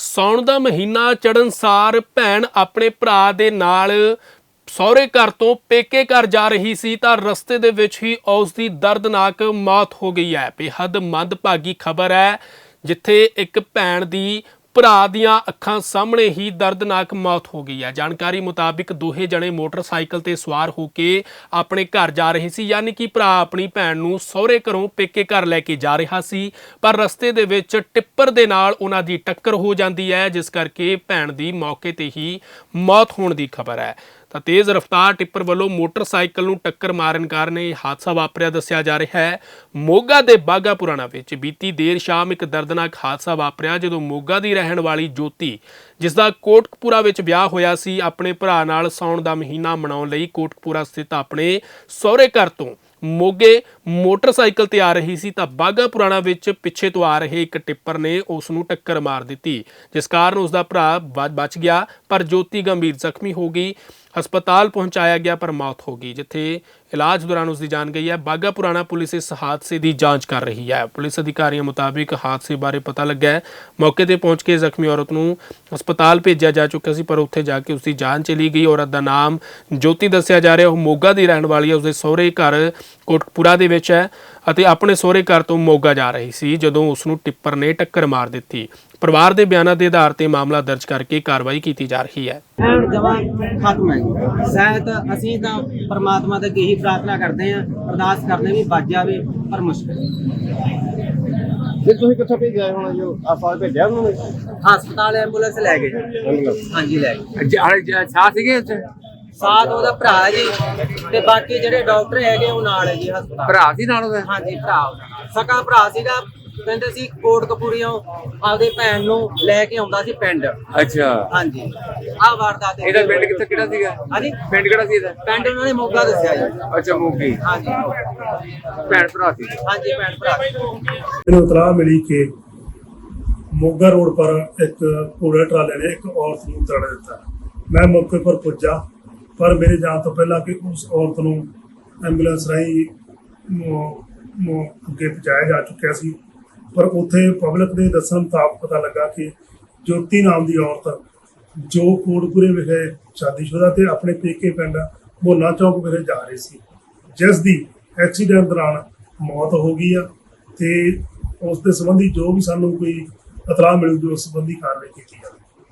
ਸੌਣ ਦਾ ਮਹੀਨਾ ਚੜਨ ਸਾਰ ਭੈਣ ਆਪਣੇ ਭਰਾ ਦੇ ਨਾਲ ਸਹੁਰੇ ਘਰ ਤੋਂ ਪੇਕੇ ਘਰ ਜਾ ਰਹੀ ਸੀ ਤਾਂ ਰਸਤੇ ਦੇ ਵਿੱਚ ਹੀ ਉਸ ਦੀ ਦਰਦਨਾਕ ਮੌਤ ਹੋ ਗਈ ਹੈ। ਬੇਹੱਦ ਮੰਦਭਾਗੀ ਖਬਰ ਹੈ, ਜਿੱਥੇ ਇੱਕ ਭੈਣ ਦੀ ਭਰਾ ਦੀਆਂ ਅੱਖਾਂ ਸਾਹਮਣੇ ਹੀ ਦਰਦਨਾਕ ਮੌਤ ਹੋ ਗਈ ਹੈ। ਜਾਣਕਾਰੀ ਮੁਤਾਬਿਕ ਦੋਹੇ ਜਣੇ ਮੋਟਰਸਾਈਕਲ ਤੇ ਸਵਾਰ ਹੋ ਕੇ ਆਪਣੇ ਘਰ ਜਾ ਰਹੇ ਸੀ, ਯਾਨੀ ਕਿ ਭਰਾ ਆਪਣੀ ਭੈਣ ਨੂੰ ਸਹੁਰੇ ਘਰੋਂ ਪੇਕੇ ਘਰ ਲੈ ਕੇ ਜਾ ਰਿਹਾ ਸੀ। ਪਰ ਰਸਤੇ ਦੇ ਵਿੱਚ ਟਿੱਪਰ ਦੇ ਨਾਲ ਉਹਨਾਂ ਦੀ ਟੱਕਰ ਹੋ ਜਾਂਦੀ ਹੈ, ਜਿਸ ਕਰਕੇ ਭੈਣ ਦੀ ਮੌਕੇ ਤੇ ਹੀ ਮੌਤ ਹੋਣ ਦੀ ਖਬਰ ਹੈ। ਤਾਂ ਤੇਜ਼ ਰਫ਼ਤਾਰ ਟਿੱਪਰ ਵੱਲੋਂ ਮੋਟਰਸਾਈਕਲ ਨੂੰ ਟੱਕਰ ਮਾਰਨ ਕਾਰਨ ਇਹ ਹਾਦਸਾ ਵਾਪਰਿਆ, ਦੱਸਿਆ ਜਾ ਰਿਹਾ ਹੈ। ਮੋਗਾ ਦੇ ਬਾਗਾ ਪੁਰਾਣਾ ਵਿੱਚ ਬੀਤੀ ਦੇਰ ਸ਼ਾਮ ਇੱਕ ਦਰਦਨਾਕ ਹਾਦਸਾ ਵਾਪਰਿਆ, ਜਦੋਂ ਮੋਗਾ ਦੀ ਰਹਿਣ ਵਾਲੀ ਜੋਤੀ, ਜਿਸ ਦਾ ਕੋਟਕਪੂਰਾ ਵਿੱਚ ਵਿਆਹ ਹੋਇਆ ਸੀ, ਆਪਣੇ ਭਰਾ ਨਾਲ ਸੌਣ ਦਾ ਮਹੀਨਾ ਮਨਾਉਣ ਲਈ ਕੋਟਕਪੂਰਾ ਸਥਿਤ ਆਪਣੇ ਸਹੁਰੇ ਘਰ ਤੋਂ ਮੋਗੇ ਮੋਟਰਸਾਈਕਲ ਤੇ ਆ ਰਹੀ ਸੀ ਤਾਂ ਬਾਗਾ ਪੁਰਾਣਾ ਵਿੱਚ ਪਿੱਛੇ ਤੋਂ ਆ ਰਹੇ ਇੱਕ ਟਿੱਪਰ ਨੇ ਉਸ ਨੂੰ ਟੱਕਰ ਮਾਰ ਦਿੱਤੀ, ਜਿਸ ਕਾਰਨ ਉਸ ਦਾ ਭਰਾ ਬ- ਬਚ ਗਿਆ, ਪਰ ਜੋਤੀ ਗੰਭੀਰ ਜ਼ਖਮੀ ਹੋ ਗਈ, ਹਸਪਤਾਲ ਪਹੁੰਚਾਇਆ ਗਿਆ ਪਰ ਮੌਤ ਹੋ ਗਈ, ਜਿੱਥੇ ਇਲਾਜ ਦੌਰਾਨ ਉਸ ਦੀ ਜਾਨ ਗਈ ਹੈ। ਬਾਗਾ ਪੁਰਾਣਾ ਪੁਲਿਸ ਇਸ ਹਾਦਸੇ ਦੀ ਜਾਂਚ ਕਰ ਰਹੀ ਹੈ। ਪੁਲਿਸ ਅਧਿਕਾਰੀਆਂ ਮੁਤਾਬਿਕ ਹਾਦਸੇ ਬਾਰੇ ਪਤਾ ਲੱਗਾ ਹੈ। ਮੌਕੇ ਤੇ ਪਹੁੰਚ ਕੇ ਜ਼ਖਮੀ ਔਰਤ ਨੂੰ ਹਸਪਤਾਲ ਭੇਜਿਆ ਜਾ ਚੁੱਕਾ ਸੀ, ਪਰ ਉੱਥੇ ਜਾ ਕੇ ਉਸ ਦੀ ਜਾਨ ਚਲੀ ਗਈ। ਔਰਤ ਦਾ ਨਾਮ ਜੋਤੀ ਦੱਸਿਆ ਜਾ ਰਿਹਾ। ਉਹ ਮੋਗਾ ਦੀ ਰਹਿਣ ਵਾਲੀ ਹੈ। ਉਸਦੇ ਸਹੁਰੇ ਘਰ ਕੋਟਕਪੂਰਾ ਦੇ ਵਿੱਚ ਹੈ ਅਤੇ ਆਪਣੇ ਸਹੁਰੇ ਘਰ ਤੋਂ ਮੋਗਾ ਜਾ ਰਹੀ ਸੀ, ਜਦੋਂ ਉਸ ਨੂੰ ਟਿੱਪਰ ਨੇ ਟੱਕਰ ਮਾਰ ਦਿੱਤੀ। ਪਰਿਵਾਰ ਦੇ ਬਿਆਨਾਂ ਦੇ ਆਧਾਰ ਤੇ ਮਾਮਲਾ ਦਰਜ ਕਰਕੇ ਕਾਰਵਾਈ ਕੀਤੀ ਜਾ ਰਹੀ ਹੈ। ਐਨ ਜਮਾ ਖਤਮ ਹੈ ਜੀ। ਸ਼ਾਇਦ ਅਸੀਂ ਤਾਂ ਪਰਮਾਤਮਾ ਦੇ ਅੱਗੇ ਇਹੀ ਪ੍ਰਾਰਥਨਾ ਕਰਦੇ ਆਂ ਅਰਦਾਸ ਕਰਦੇ ਵੀ ਬਚ ਜਾਵੇ ਪਰ ਮੁਸ਼ਕਿਲ ਫਿਰ ਤੁਸੀਂ ਕਿੱਥੇ ਭੇਜਿਆ ਹੁਣ ਜੋ ਆਪਾਂ ਭੇਜਿਆ ਉਹਨਾਂ ਨੇ? ਹਸਪਤਾਲ ਐਂਬੂਲੈਂਸ ਲੈ ਗਏ ਹਾਂਜੀ ਲੈ ਗਏ ਸਾਹ ਸੀਗੇ ਉੱਥੇ ਸਾਥ ਉਹਦਾ ਭਰਾ ਜੀ ਤੇ ਬਾਕੀ ਜਿਹੜੇ ਡਾਕਟਰ ਹੈਗੇ ਉਹ ਨਾਲ ਹੈ ਜੀ ਹਸਪਤਾਲ। ਭਰਾ ਸੀ ਨਾਲ ਉਹਦਾ? ਹਾਂਜੀ ਭਰਾ ਉਹਦਾ। ਸਕਾ ਭਰਾ ਸੀਗਾ ਕਹਿੰਦੇ ਸੀ ਕੋਟ ਕਪੂਰੀਓਂ ਆਪਦੇ ਭੈਣ ਨੂੰ ਲੈ ਕੇ ਆਉਂਦਾ ਸੀ ਪਿੰਡ। ਅੱਛਾ। ਹਾਂਜੀ। ਆਹ ਵਾਰਦਾਤ ਇਹਦਾ ਪਿੰਡ ਕਿੱਥੇ ਕਿਹੜਾ ਸੀਗਾ? ਹਾਂਜੀ। ਪਿੰਡ ਕਿਹੜਾ ਸੀ ਇਹਦਾ? ਪਿੰਡ ਉਹਨਾਂ ਨੇ ਮੋਗਾ ਦੱਸਿਆ ਜੀ। ਅੱਛਾ ਮੋਗੀ। ਹਾਂਜੀ। ਭੈਣ ਭਰਾ ਸੀ। ਹਾਂਜੀ ਭੈਣ ਭਰਾ ਮੈਨੂੰ ਇਤਲਾਹ ਮਿਲੀ ਕਿ ਮੋਗਾ ਰੋਡ ਪਰ ਇੱਕ ਕੂੜਾ ਟਰਾਲੇ ਨੇ ਇੱਕ ਔਰਤ ਨੂੰ ਤੜ ਦਿੱਤਾ। ਮੈਂ ਮੌਕੇ ਪਰ ਪੁੱਜਾ ਪਰ ਮੇਰੇ ਜਾਣ ਤੋਂ ਪਹਿਲਾਂ ਕਿ ਉਸ ਔਰਤ ਨੂੰ ਐਂਬੂਲੈਂਸ ਰਾਹੀਂ ਮ- ਮ- ਅੱਗੇ ਪਹੁੰਚਾਇਆ ਜਾ ਚੁੱਕਿਆ ਸੀ। ਪਰ ਉੱਥੇ ਪਬਲਿਕ ਦੇ ਦੱਸਣ ਮੁਤਾਬਕ ਪਤਾ ਲੱਗਾ ਕਿ ਜੋਤੀ ਨਾਮ ਦੀ ਔਰਤ ਜੋ ਕੋਟਪੁਰੇ ਵਿਖੇ ਸ਼ਾਦੀशुदा ਤੇ ਆਪਣੇ ਪੇਕੇ ਪਿੰਡ ਮੋਨਾ ਚੌਕ ਵਿਖੇ ਜਾ ਰਹੀ ਸੀ, ਜਿਸ ਦੀ ਐਕਸੀਡੈਂਟ ਦੌਰਾਨ ਮੌਤ ਹੋ ਗਈ ਆ ਤੇ ਉਸ ਦੇ ਸੰਬੰਧੀ ਜੋ ਵੀ ਸਾਨੂੰ ਕੋਈ ਇਤਲਾਹ ਮਿਲੂਗੀ, ਉਸ ਸੰਬੰਧੀ ਕਾਰਵਾਈ ਕੀਤੀ ਜਾਵੇ।